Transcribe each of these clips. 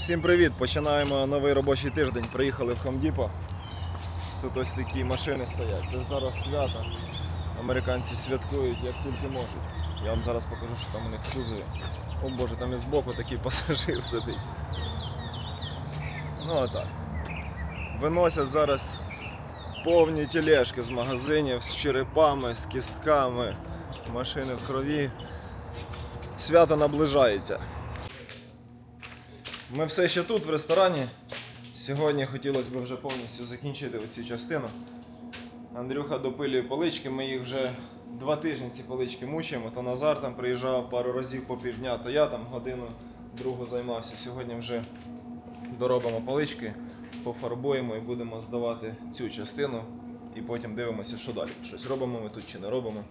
Всім привіт! Починаємо новий робочий тиждень. Приїхали в Хомдіпо. Тут ось такі машини стоять. Це зараз свято. Американці святкують як тільки можуть. Я вам зараз покажу, що там у них в кузові. О боже, там і збоку такий пасажир сидить. Ну отак. Виносять зараз повні тележки з магазинів з черепами, з кістками, машини в крові. Свято наближається. Ми все ще тут, в ресторані. Сьогодні хотілося б вже повністю закінчити оцю частину. Андрюха допилює полички, ми їх вже два тижні ці полички мучаємо. То Назар там приїжджав пару разів по півдня, то я там годину другу займався. Сьогодні вже доробимо полички, пофарбуємо і будемо здавати цю частину. І потім дивимося, що далі. Щось робимо ми тут чи не робимо.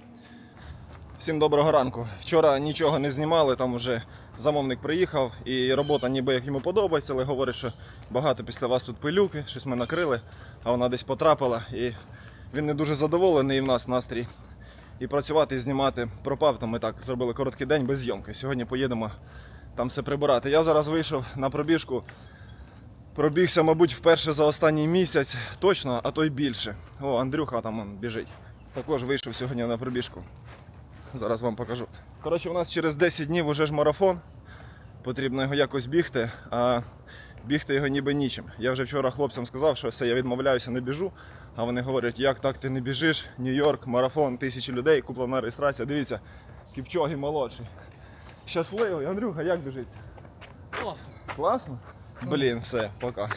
Всім доброго ранку. Вчора нічого не знімали, там вже замовник приїхав і робота ніби як йому подобається, але говорить, що багато після вас тут пилюки, щось ми накрили, а вона десь потрапила. І він не дуже задоволений і в нас настрій. І працювати і знімати пропав, то ми так зробили короткий день без зйомки. Сьогодні поїдемо там все прибирати. Я зараз вийшов на пробіжку. Пробігся, мабуть, вперше за останній місяць, точно, а то й більше. О, Андрюха там біжить. Також вийшов сьогодні на пробіжку. Зараз вам покажу. Коротше, у нас через 10 днів уже ж марафон. Потрібно його якось бігти, а бігти його ніби нічим. Я вже вчора хлопцям сказав, що все, я відмовляюся, не біжу. А вони говорять, як так ти не біжиш? Нью-Йорк, марафон, тисячі людей, куплена реєстрація. Дивіться, Кіпчогі молодший. Щасливий, Андрюха, як біжиться? Класно. Класно? Блін, все, пока.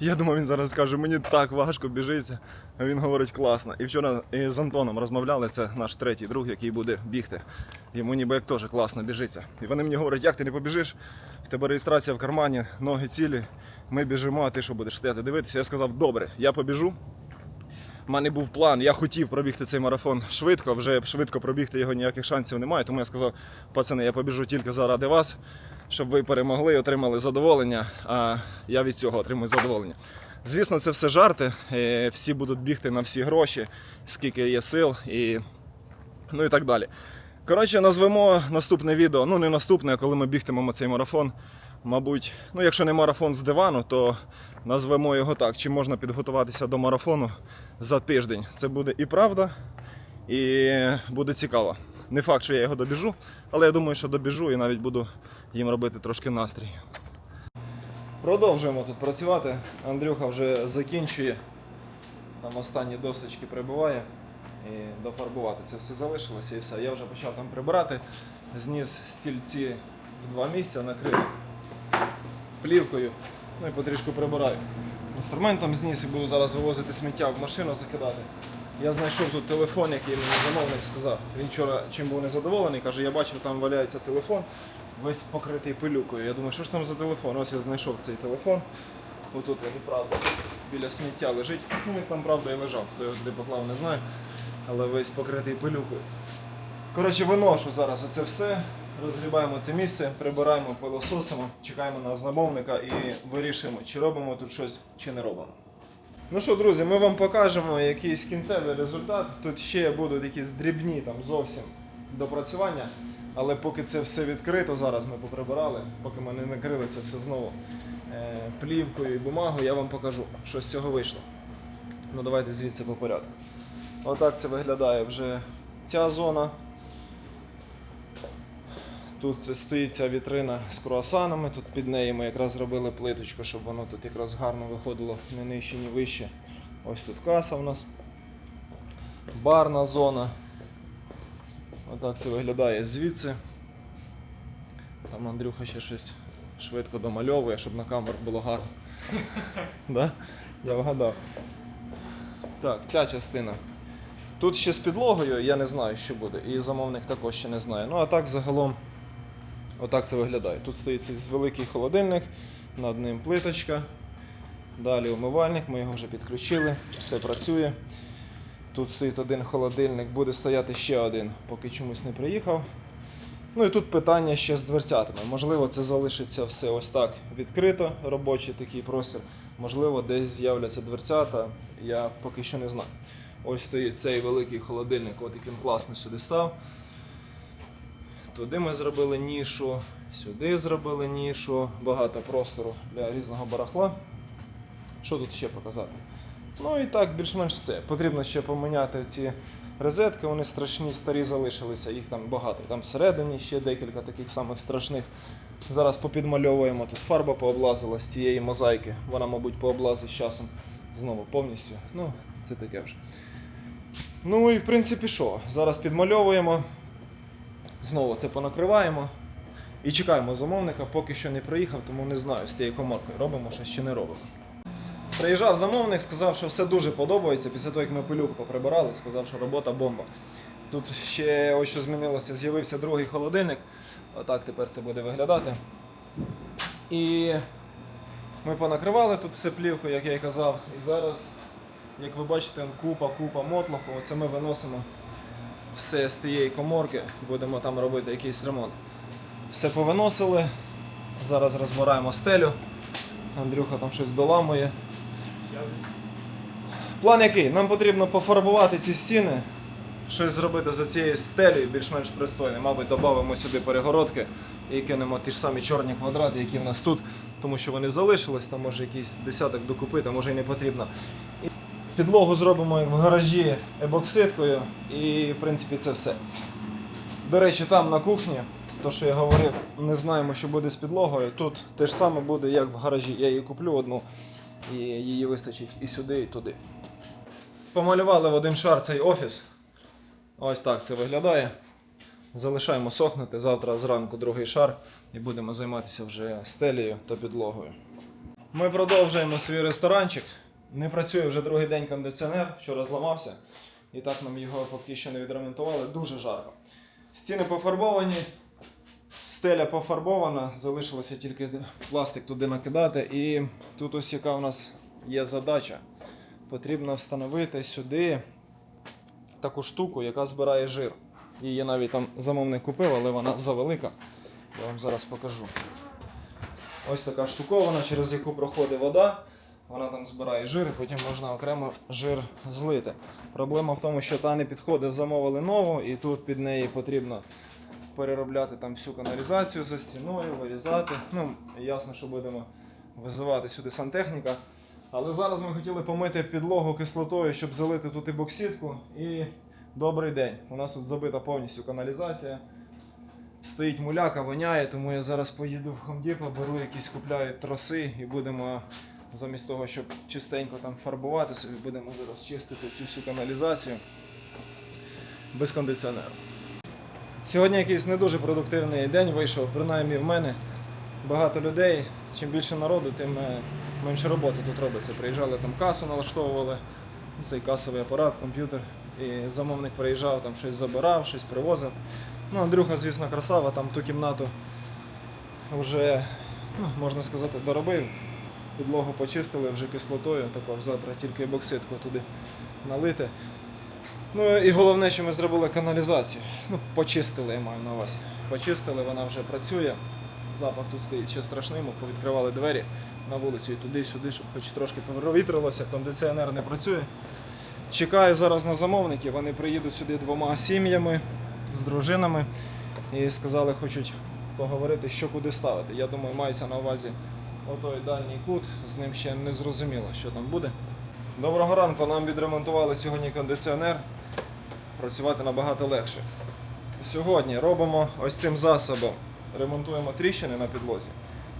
Я думав, він зараз скаже, мені так важко біжиться. А він говорить класно. І вчора з Антоном розмовляли, це наш третій друг, який буде бігти. Йому ніби як теж класно біжиться. І вони мені говорять, як ти не побіжиш? В тебе реєстрація в кармані, ноги цілі. Ми біжимо, а ти що будеш стояти дивитися? Я сказав, добре, я побіжу. У мене був план, я хотів пробігти цей марафон швидко, вже швидко пробігти його ніяких шансів немає. Тому я сказав, пацани, я побіжу тільки заради вас, щоб ви перемогли і отримали задоволення, а я від цього отримую задоволення. Звісно, це все жарти. е, Всі будуть бігти на всі гроші, скільки є сил і, ну і так далі. Коротше, назвемо наступне відео. Ну, не наступне, а коли ми бігтимемо цей марафон. Мабуть, ну якщо не марафон з дивану, то назвемо його так. Чи можна підготуватися до марафону за тиждень? Це буде і правда, і буде цікаво. Не факт, що я його добіжу, але я думаю, що добіжу і навіть буду їм робити трошки настрій. Продовжуємо тут працювати. Андрюха вже закінчує. Там останні досточки прибуває. І дофарбувати це все залишилося і все. Я вже почав там прибирати. Зніс стільці в два місця, накрив плівкою. Ну і потрішку прибираю. Інструментом зніс і буду зараз вивозити сміття в машину закидати. Я знайшов тут телефон, який мені замовник сказав. Він вчора чим був незадоволений, каже, я бачив, там валяється телефон, весь покритий пилюкою. Я думаю, що ж там за телефон? Ось я знайшов цей телефон. Отут він, правда, біля сміття лежить. Ну, він там, правда, і лежав. Хто його де поклав, не знаю. Але весь покритий пилюкою. Коротше, виношу зараз оце все. Розгрібаємо це місце, прибираємо, пилососимо, чекаємо на замовника і вирішуємо, чи робимо тут щось, чи не робимо. Ну що, друзі, ми вам покажемо якийсь кінцевий результат. Тут ще будуть якісь дрібні там зовсім допрацювання. Але поки це все відкрито, зараз ми поприбирали, поки ми не накрили це все знову е, плівкою і бумагою, я вам покажу, що з цього вийшло. Ну давайте звідси по порядку. Отак це виглядає вже ця зона. Тут стоїть ця вітрина з круасанами, тут під нею ми якраз зробили плиточку, щоб воно тут якраз гарно виходило не нижче, ні вище. Ось тут каса у нас. Барна зона. Отак це виглядає звідси. Там Андрюха ще щось швидко домальовує, щоб на камеру було гарно. Да? Я вгадав. Так, ця частина. Тут ще з підлогою я не знаю, що буде. І замовник також ще не знає. Ну а так загалом отак це виглядає. Тут стоїть великий холодильник, над ним плиточка. Далі умивальник, ми його вже підключили, все працює. Тут стоїть один холодильник, буде стояти ще один, поки чомусь не приїхав. Ну і тут питання ще з дверцятами. Можливо, це залишиться все ось так відкрито, робочий такий простір. Можливо, десь з'являться дверцята, я поки що не знаю. Ось стоїть цей великий холодильник, от він класно сюди став. Туди ми зробили нішу, сюди зробили нішу, багато простору для різного барахла. Що тут ще показати? Ну і так, більш-менш все. Потрібно ще поміняти ці розетки, вони страшні, старі залишилися, їх там багато. Там всередині ще декілька таких самих страшних. Зараз попідмальовуємо. Тут фарба пооблазила з цієї мозаїки. Вона, мабуть, пооблазить з часом знову повністю. Ну, це таке вже. Ну і в принципі що? Зараз підмальовуємо. Знову це понакриваємо. І чекаємо замовника, поки що не приїхав, тому не знаю, з тією коморкою робимо щось чи не робимо. Приїжджав замовник, сказав, що все дуже подобається. Після того, як ми пилюку поприбирали, сказав, що робота бомба. Тут ще ось що змінилося, з'явився другий холодильник. Отак тепер це буде виглядати. І ми понакривали тут все плівкою, як я і казав. І зараз, як ви бачите, купа, купа мотлоху. Оце ми виносимо все з тієї коморки, будемо там робити якийсь ремонт. Все повиносили. Зараз розбираємо стелю. Андрюха там щось доламує. План який? Нам потрібно пофарбувати ці стіни, щось зробити за цією стелею більш-менш пристойне. Мабуть, додамо сюди перегородки і кинемо ті ж самі чорні квадрати, які в нас тут, тому що вони залишились, там може якийсь десяток докупити, може і не потрібно. Підлогу зробимо в гаражі ебокситкою і в принципі це все. До речі, там на кухні, то що я говорив, не знаємо, що буде з підлогою. Тут те ж саме буде, як в гаражі. Я її куплю одну і її вистачить і сюди, і туди. Помалювали в один шар цей офіс. Ось так це виглядає. Залишаємо сохнути. Завтра зранку другий шар і будемо займатися вже стелею та підлогою. Ми продовжуємо свій ресторанчик. Не працює вже другий день кондиціонер, вчора зламався. І так нам його поки що не відремонтували. Дуже жарко. Стіни пофарбовані, стеля пофарбована, залишилося тільки пластик туди накидати. І тут ось яка у нас є задача. Потрібно встановити сюди таку штуку, яка збирає жир. Її навіть там замовник купив, але вона завелика. Я вам зараз покажу. Ось така штукована, через яку проходить вода. Вона там збирає жир, і потім можна окремо жир злити. Проблема в тому, що та не підходить, замовили нову, і тут під неї потрібно переробляти там всю каналізацію за стіною, вирізати. Ну, ясно, що будемо визивати сюди сантехніка. Але зараз ми хотіли помити підлогу кислотою, щоб залити тут і боксітку. І добрий день. У нас тут забита повністю каналізація. Стоїть муляка, воняє, тому я зараз поїду в Хомдіпа, беру якісь купляю троси і будемо замість того, щоб чистенько там фарбувати собі, будемо зараз чистити цю всю каналізацію без кондиціонеру. Сьогодні якийсь не дуже продуктивний день вийшов, принаймні в мене. Багато людей. Чим більше народу, тим е, менше роботи тут робиться. Приїжджали там касу, налаштовували, цей касовий апарат, комп'ютер. І замовник приїжджав, там щось забирав, щось привозив. Ну, Андрюха, звісно, красава, там ту кімнату вже, ну, можна сказати, доробив. Підлогу почистили вже кислотою, також завтра тільки бокситку туди налити. Ну і головне, що ми зробили каналізацію. Ну, почистили, я маю на увазі. Почистили, вона вже працює. Запах тут стоїть ще страшний, ми повідкривали двері на вулицю і туди-сюди, щоб хоч трошки провітрилося, кондиціонер не працює. Чекаю зараз на замовників, вони приїдуть сюди двома сім'ями з дружинами і сказали, хочуть поговорити, що куди ставити. Я думаю, мається на увазі отой дальній кут, з ним ще не зрозуміло, що там буде. Доброго ранку, нам відремонтували сьогодні кондиціонер. Працювати набагато легше. Сьогодні робимо ось цим засобом. Ремонтуємо тріщини на підлозі.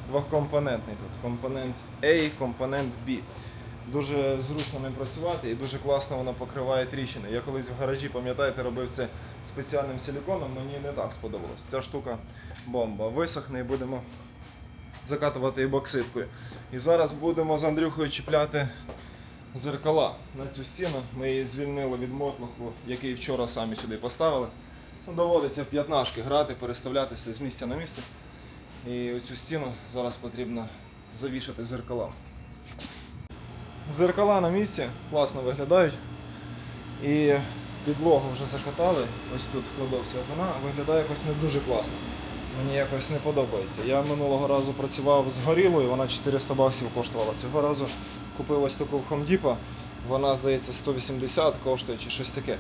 Двохкомпонентний тут. Компонент A, компонент B. Дуже зручно ним працювати і дуже класно воно покриває тріщини. Я колись в гаражі, пам'ятаєте, робив це спеціальним силіконом, мені не так сподобалось. Ця штука бомба. Висохне і будемо закатувати і бокситкою. І зараз будемо з Андрюхою чіпляти зеркала на цю стіну. Ми її звільнили від мотлуху, який вчора самі сюди поставили. Ну, доводиться в п'ятнашки грати, переставлятися з місця на місце. І оцю стіну зараз потрібно завішати зеркалом. Зеркала на місці класно виглядають. І підлогу вже закатали. Ось тут в кладовці вона виглядає якось не дуже класно. Мені якось не подобається. Я минулого разу працював з горілою, вона 400 баксів коштувала. Цього разу купив ось таку Depot. Вона, здається, 180 коштує чи щось таке.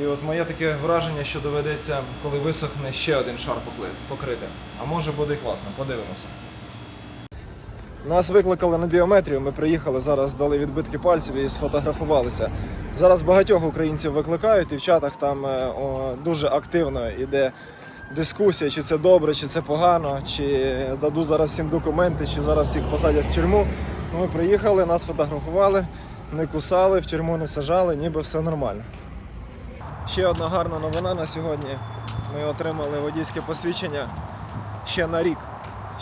І от моє таке враження, що доведеться, коли висохне, ще один шар покрити. А може буде і класно, подивимося. Нас викликали на біометрію. Ми приїхали зараз, дали відбитки пальців і сфотографувалися. Зараз багатьох українців викликають, і в чатах там е, о, дуже активно йде дискусія, чи це добре, чи це погано, чи дадуть зараз всім документи, чи зараз всіх посадять в тюрму. Ну, Ми приїхали, нас фотографували, не кусали, в тюрму не сажали, ніби все нормально. Ще одна гарна новина на сьогодні. Ми отримали водійське посвідчення ще на рік.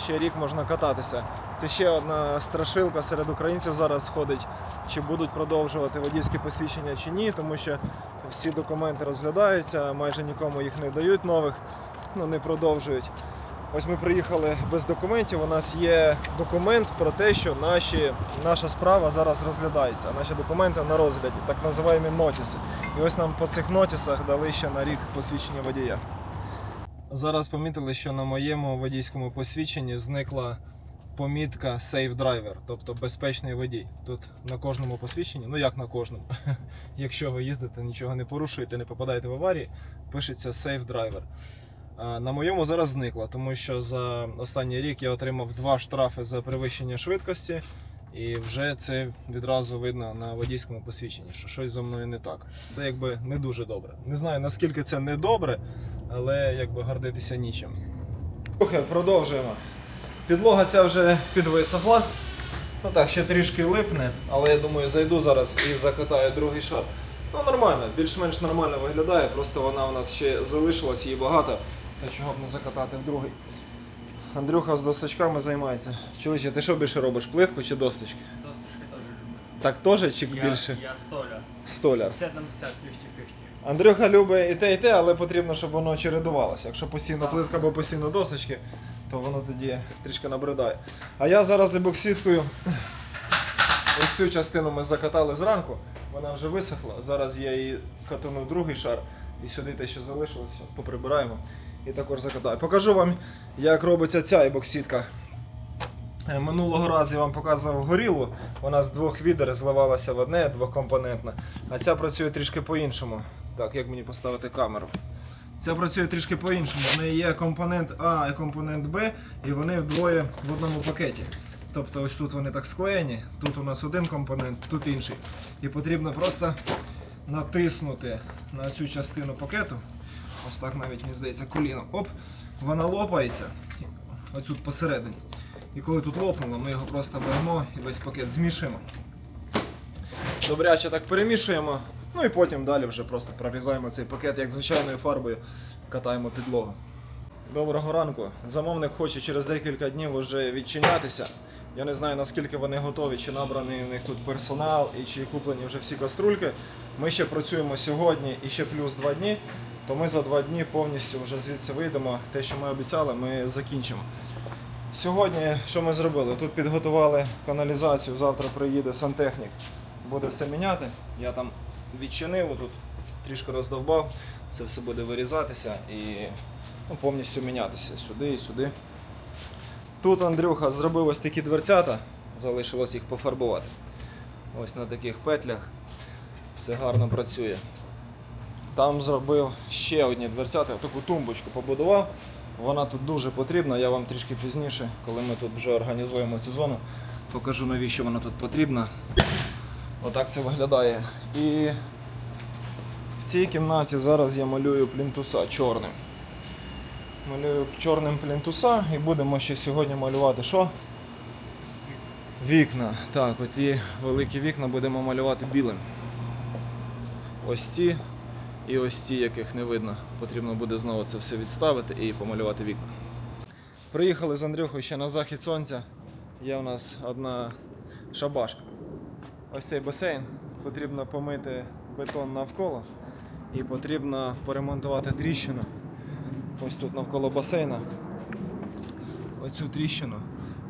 Ще рік можна кататися. Це ще одна страшилка серед українців зараз ходить, чи будуть продовжувати водійське посвідчення чи ні, тому що всі документи розглядаються, майже нікому їх не дають нових, ну не продовжують. Ось ми приїхали без документів. У нас є документ про те, що наші, наша справа зараз розглядається. Наші документи на розгляді, так називаємо нотіси. І ось нам по цих нотісах дали ще на рік посвідчення водія. Зараз помітили, що на моєму водійському посвідченні зникла помітка Safe Driver, тобто безпечний водій. Тут на кожному посвідченні, ну як на кожному, якщо ви їздите, нічого не порушуєте, не попадаєте в аварії, пишеться Safe Driver. На моєму зараз зникла, тому що за останній рік я отримав два штрафи за перевищення швидкості, і вже це відразу видно на водійському посвідченні, що щось зі мною не так. Це якби не дуже добре. Не знаю наскільки це не добре, але якби гордитися нічим. Слухай, продовжуємо. Підлога ця вже підвисохла. Ну так, ще трішки липне, але я думаю, зайду зараз і закатаю другий шар. Ну нормально, більш-менш нормально виглядає, просто вона у нас ще залишилась, її багато, та чого б не закатати в другий. Андрюха з досочками займається. Чоловіче, ти що більше робиш? Плитку чи досточки? Досточки теж люблю. Так теж чи Я, більше? я столя. Столяр. 50 на 50, 50-50. Андрюха любить і те, і те, але потрібно, щоб воно чередувалося. Якщо постійно Так. плитка або постійно досочки, то воно тоді трішки набридає. А я зараз ебокситкою ось цю частину ми закатали зранку, вона вже висохла. Зараз я її катану другий шар і сюди те, що залишилося, поприбираємо і також закатаю. Покажу вам, як робиться ця ебокситка. Е, Минулого разу я вам показував горілу, вона з двох відер зливалася в одне, двохкомпонентна. А ця працює трішки по-іншому. Так, як мені поставити камеру? Ця працює трішки по-іншому. В неї є компонент А і компонент Б, і вони вдвоє в одному пакеті. Тобто ось тут вони так склеєні, тут у нас один компонент, тут інший. І потрібно просто натиснути на цю частину пакету. Ось так навіть мені здається коліном. Оп, вона лопається. Ось тут посередині. І коли тут лопнуло, ми його просто беремо і весь пакет змішуємо. Добряче так перемішуємо. Ну і потім далі вже просто прорізаємо цей пакет, як звичайною фарбою катаємо підлогу. Доброго ранку. Замовник хоче через декілька днів вже відчинятися. Я не знаю наскільки вони готові, чи набраний у них тут персонал і чи куплені вже всі каструльки. Ми ще працюємо сьогодні і ще плюс два дні, то ми за два дні повністю вже звідси вийдемо. Те, що ми обіцяли, ми закінчимо. Сьогодні що ми зробили? Тут підготували каналізацію, завтра приїде сантехнік, буде все міняти. Я там відчинив, тут трішки роздовбав, це все буде вирізатися і ну, повністю мінятися сюди і сюди. Тут Андрюха зробив ось такі дверцята, залишилось їх пофарбувати. Ось на таких петлях все гарно працює. Там зробив ще одні дверцята, таку тумбочку побудував. Вона тут дуже потрібна. Я вам трішки пізніше, коли ми тут вже організуємо цю зону, покажу навіщо вона тут потрібна. Отак це виглядає. І в цій кімнаті зараз я малюю плінтуса чорним. Малюю чорним плінтуса і будемо ще сьогодні малювати що? Вікна. Так, от ті великі вікна будемо малювати білим. Ось ці і ось ці, яких не видно. Потрібно буде знову це все відставити і помалювати вікна. Приїхали з Андрюхою ще на захід сонця. Є у нас одна шабашка. Ось цей басейн. Потрібно помити бетон навколо і потрібно поремонтувати тріщину. Ось тут навколо басейна. Оцю тріщину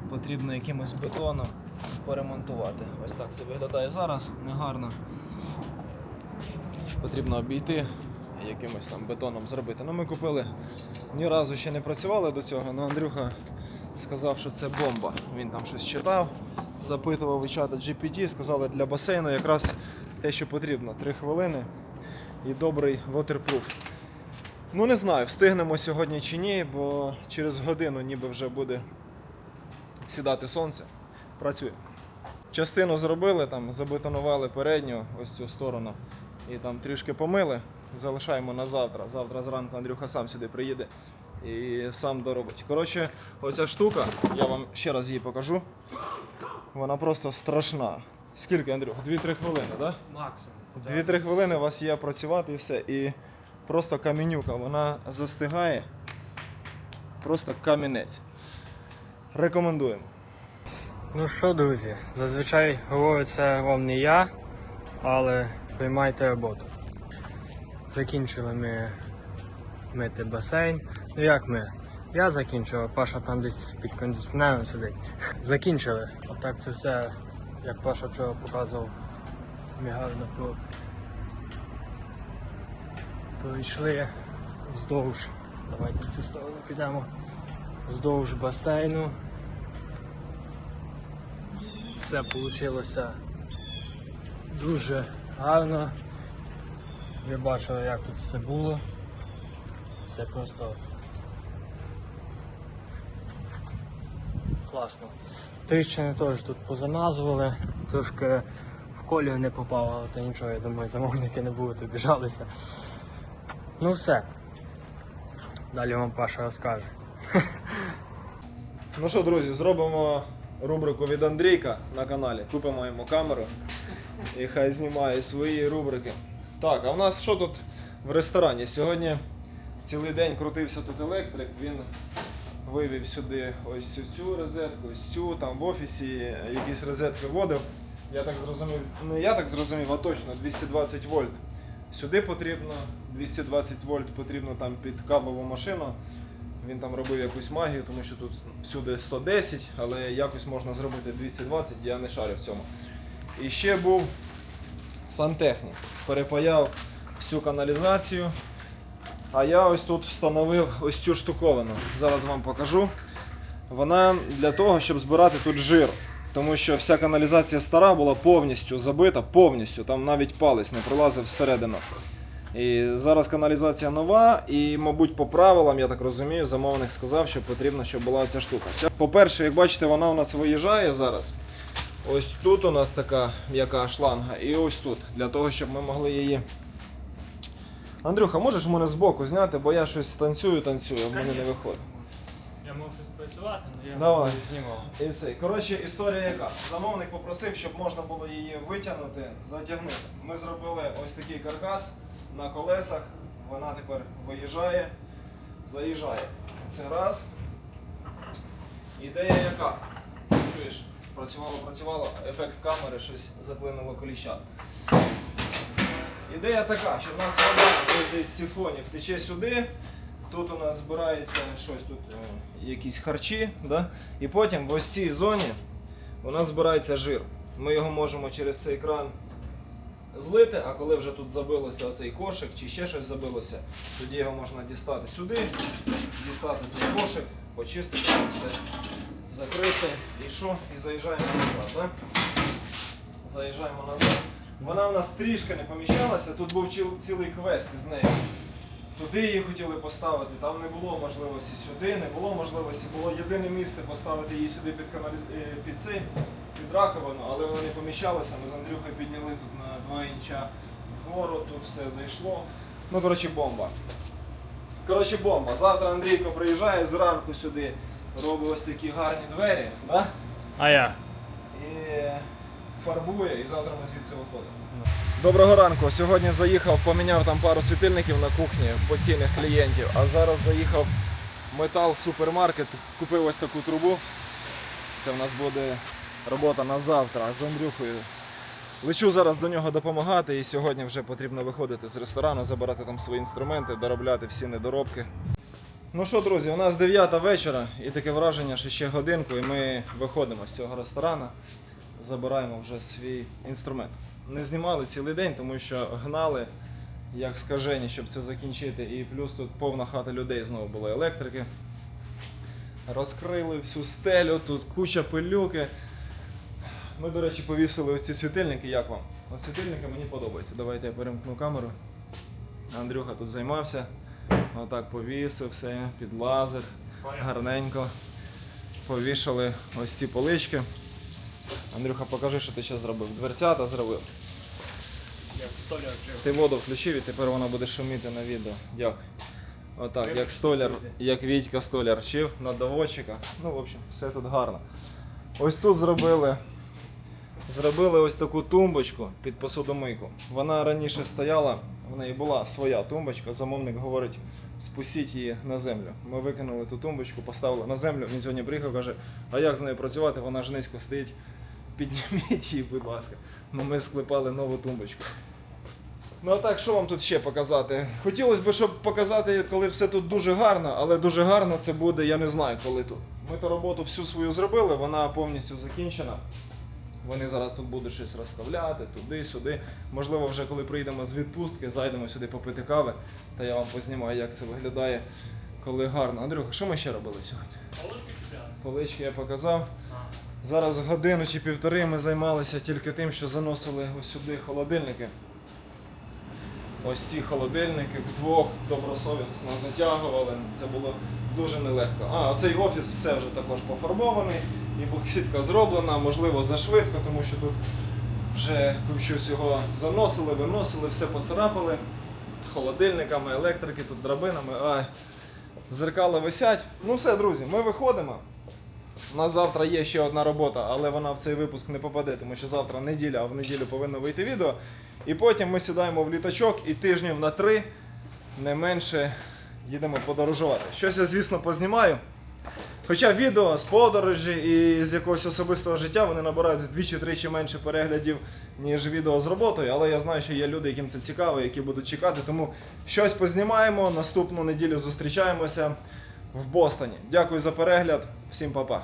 потрібно якимось бетоном поремонтувати. Ось так це виглядає зараз, негарно потрібно обійти і якимось там бетоном зробити. Ну ми купили, ні разу ще не працювали до цього, але Андрюха сказав, що це бомба. Він там щось читав, запитував у чата GPT, сказали для басейну якраз те, що потрібно. Три хвилини. і добрий waterproof. Ну не знаю, встигнемо сьогодні чи ні, бо через годину ніби вже буде сідати сонце. Працює. Частину зробили, там забетонували передню, ось цю сторону, і там трішки помили. Залишаємо на завтра. Завтра зранку Андрюха сам сюди приїде і сам доробить. Коротше, оця штука, я вам ще раз її покажу. Вона просто страшна. Скільки, Андрюх? 2-3 хвилини, так? Да? Максимум. 2-3 хвилини у вас є працювати і все. І просто камінюка, вона застигає. Просто камінець. Рекомендуємо. Ну що, друзі, зазвичай говорю це вам не я, але приймайте роботу. Закінчили ми мити басейн. Ну як ми? Я закінчив, а Паша там десь під кондиціонером сидить. Закінчили. Отак це все, як Паша вчора показував, ми про... пройшли вздовж. Давайте в цю сторону підемо. Вздовж басейну. Все вийшло дуже гарно. Ви бачили, як тут все було. Все просто класно. Тріщини теж тут позамазували, трошки в колію не попало, але то нічого, я думаю, замовники не будуть обіжалися. Ну все. Далі вам Паша розкаже. Ну що, друзі, зробимо рубрику від Андрійка на каналі. Купимо йому камеру і хай знімає свої рубрики. Так, а в нас що тут в ресторані? Сьогодні цілий день крутився тут електрик, він вивів сюди ось цю розетку, ось цю, там в офісі якісь розетки вводив. Я так зрозумів, не я так зрозумів, а точно 220 вольт. Сюди потрібно, 220 вольт потрібно там під кавову машину. Він там робив якусь магію, тому що тут всюди 110, але якось можна зробити 220, я не шарю в цьому. І ще був сантехнік. Перепаяв всю каналізацію. А я ось тут встановив ось цю штуковину. Зараз вам покажу. Вона для того, щоб збирати тут жир. Тому що вся каналізація стара була повністю забита, повністю. Там навіть палець не пролазив всередину. І зараз каналізація нова, і, мабуть, по правилам, я так розумію, замовник сказав, що потрібно, щоб була ця штука. По-перше, як бачите, вона у нас виїжджає зараз. Ось тут у нас така м'яка шланга, і ось тут, для того, щоб ми могли її. Андрюха, можеш мене збоку зняти, бо я щось танцюю, танцюю, а в мене не виходить. Я можу щось працювати, але я Давай. знімав. І це. Коротше, історія яка? Замовник попросив, щоб можна було її витягнути, затягнути. Ми зробили ось такий каркас на колесах. Вона тепер виїжджає, заїжджає. Це раз. Ідея яка? Чуєш, працювало, працювало, ефект камери, щось заплинуло коліщат. Ідея така, що в нас вода десь з сифонів тече сюди. Тут у нас збирається щось тут, е, якісь харчі, да? і потім в ось цій зоні у нас збирається жир. Ми його можемо через цей кран злити, а коли вже тут забилося оцей кошик чи ще щось забилося, тоді його можна дістати сюди, дістати цей кошик, почистити все, закрити і що? І заїжджаємо назад. Да? Заїжджаємо назад. Вона в нас трішки не поміщалася, тут був цілий квест із нею. Туди її хотіли поставити, там не було можливості сюди, не було можливості, було єдине місце поставити її сюди під, каналіз... е, під цей, під раковину, але вона не поміщалася. Ми з Андрюхою підняли тут на 2 інча вгору, тут все зайшло. Ну, коротше, бомба. Коротше, бомба. Завтра Андрійко приїжджає зранку сюди, робить ось такі гарні двері, да? А я? і фарбує, і завтра ми звідси виходимо. Доброго ранку. Сьогодні заїхав, поміняв там пару світильників на кухні постійних клієнтів, а зараз заїхав в метал супермаркет, купив ось таку трубу. Це в нас буде робота на завтра з Андрюхою. Лечу зараз до нього допомагати, і сьогодні вже потрібно виходити з ресторану, забирати там свої інструменти, доробляти всі недоробки. Ну що, друзі, у нас 9 вечора і таке враження, що ще годинку, і ми виходимо з цього ресторану, забираємо вже свій інструмент. Не знімали цілий день, тому що гнали як скажені, щоб це закінчити. І плюс тут повна хата людей знову було електрики. Розкрили всю стелю, тут куча пилюки. Ми, до речі, повісили ось ці світильники. Як вам? Ось світильники мені подобаються. Давайте я перемкну камеру. Андрюха тут займався. Отак повісив все під лазер. Гарненько. Повішали ось ці полички. Андрюха, покажи, що ти ще зробив. Дверцята зробив. Ти воду включив і тепер вона буде шуміти на відео. Дякую. Отак, як столяр, як Вітька столяр вчив на доводчика. Ну, в общем, все тут гарно. Ось тут зробили. Зробили ось таку тумбочку під посудомийку. Вона раніше стояла, в неї була своя тумбочка. Замовник говорить, спустіть її на землю. Ми викинули ту тумбочку, поставили на землю. Він сьогодні приїхав, каже, а як з нею працювати? Вона ж низько стоїть. Підніміть її, будь ласка. Ну, ми склепали нову тумбочку. Ну а так, що вам тут ще показати? Хотілося б, щоб показати, коли все тут дуже гарно, але дуже гарно це буде, я не знаю, коли тут. Ми ту роботу всю свою зробили, вона повністю закінчена. Вони зараз тут будуть щось розставляти, туди-сюди. Можливо, вже коли прийдемо з відпустки, зайдемо сюди попити кави, та я вам познімаю, як це виглядає, коли гарно. Андрюха, що ми ще робили сьогодні? Полички я показав. Зараз годину чи півтори ми займалися тільки тим, що заносили ось сюди холодильники. Ось ці холодильники вдвох добросовісно затягували. Це було дуже нелегко. А, оцей офіс все вже також пофарбований, і боксітка зроблена, можливо, зашвидко, тому що тут вже щось його заносили, виносили, все поцарапали холодильниками, електрики, тут драбинами. Ай, зеркала висять. Ну все, друзі, ми виходимо. У нас завтра є ще одна робота, але вона в цей випуск не попаде, тому що завтра неділя, а в неділю повинно вийти відео. І потім ми сідаємо в літачок і тижнів на три, не менше, їдемо подорожувати. Щось я, звісно, познімаю. Хоча відео з подорожі і з якогось особистого життя вони набирають вдвічі-тричі менше переглядів, ніж відео з роботою, але я знаю, що є люди, яким це цікаво, які будуть чекати. Тому щось познімаємо. Наступну неділю зустрічаємося в Бостоні. Дякую за перегляд. Всім па-па.